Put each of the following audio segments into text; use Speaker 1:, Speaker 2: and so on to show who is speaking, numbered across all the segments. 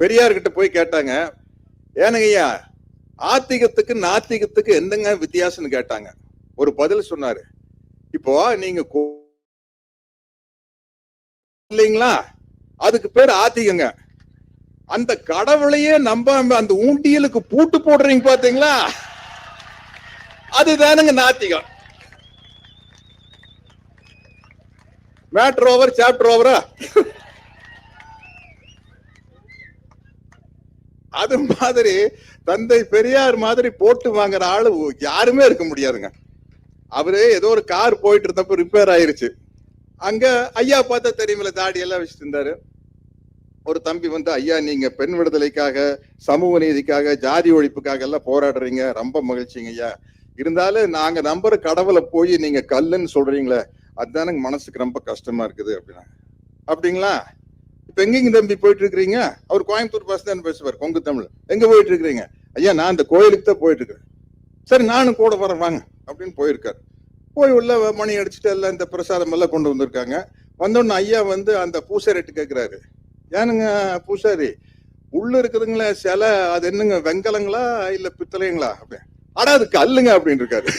Speaker 1: பெரியார் கிட்ட போய் கேட்டாங்க ஏனுங்க ஐயா ஆத்திகத்துக்கு நாத்திகத்துக்கு என்னங்க வித்தியாசம்னு கேட்டாங்க. ஒரு பதில் சொன்னாரு. இப்போ நீங்க கோ- இல்லைங்களா? அதுக்கு பேர் ஆத்திகங்க. அந்த கடவுளையே நம்பாம அந்த ஊண்டியலுக்கு பூட்டு போடுறீங்க பாத்தீங்களா? அதுதானுங்க நாத்திகம். மேட்ரு ஓவர் சாப்டர் ஓவரா? அது மாதிரி தந்தை பெரியார் மாதிரி போட்டு வாங்குற ஆளு யாருமே இருக்க முடியாதுங்க. அவரு ஏதோ ஒரு கார் போயிட்டு இருந்தப்ப ரிப்பேர் ஆயிருச்சு. அங்க ஐயா பார்த்தா தெரியுமில்ல தாடி எல்லாம் வச்சுட்டு இருந்தாரு. ஒரு தம்பி வந்து ஐயா நீங்க பெண் விடுதலைக்காக சமூக நீதிக்காக ஜாதி ஒழிப்புக்காக எல்லாம் போராடுறீங்க. ரொம்ப மகிழ்ச்சிங்க ஐயா. இருந்தாலும் நாங்க நம்புற கடவுளை போய் நீங்க கல்லுன்னு சொல்றீங்களே அதுதானங்க மனசுக்கு ரொம்ப கஷ்டமா இருக்குது அப்படின்னா. அப்படிங்களா? இப்ப எங்கெங்க தம்பி போயிட்டு இருக்கிறீங்க அவர் கோயம்புத்தூர் பஸ் தான் பேசுவார் கொங்கு தமிழ். எங்க போயிட்டு இருக்கிறீங்க ஐயா நான் அந்த கோயிலுக்கு தான் போயிட்டு இருக்கிறேன் சரி நானும் கூட வரேன் வாங்க அப்படின்னு போயிருக்காரு. போய் உள்ள மணி அடிச்சுட்டு எல்லாம் இந்த பிரசாதம் எல்லாம் கொண்டு வந்திருக்காங்க. வந்தோடனே ஐயா வந்து அந்த பூசாரிட்டு கேட்கிறாரு ஏனுங்க பூசாரி? உள்ள இருக்குதுங்களே சிலை அது என்னங்க வெங்கலங்களா இல்ல பித்தளைங்களா அப்படின்னு. ஆனா அது கல்லுங்க அப்படின்னு இருக்காரு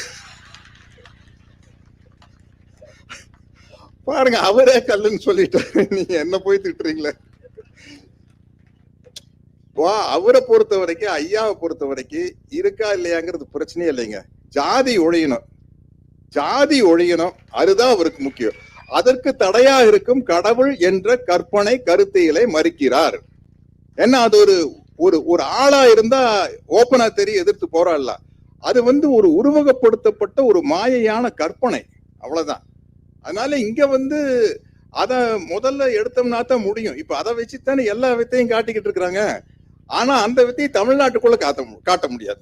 Speaker 1: பாருங்க அவரே கல்லுன்னு சொல்லிட்டாரு நீங்க என்ன போய் திட்டுறீங்களே? வா அவரை பொறுத்த வரைக்கும் ஐயாவை பொறுத்த வரைக்கும் இருக்கா இல்லையாங்கிறது பிரச்சனையே இல்லைங்க. ஜாதி ஒழியணும். ஜாதி ஒழியணும். அதுதான் அவருக்கு முக்கியம். அதற்கு தடையா இருக்கும் கடவுள் என்ற கற்பனை கருத்தியலை மறுக்கிறார். ஏன்னா அது ஒரு ஒரு ஒரு ஆளா இருந்தா ஓப்பனா தெரிய எதிர்த்து போராடலாம். அது வந்து ஒரு உருவகப்படுத்தப்பட்ட ஒரு மாயையான கற்பனை. அவ்வளவுதான். அதனால இங்க வந்து அத முதல்ல எடுத்தோம்னா தான் முடியும். இப்ப அதை வச்சுத்தானே எல்லா வித்தையும் காட்டிக்கிட்டு இருக்கிறாங்க ஆனா அந்த வித்தையை தமிழ்நாட்டுக்குள்ள காட்ட காட்ட முடியாது.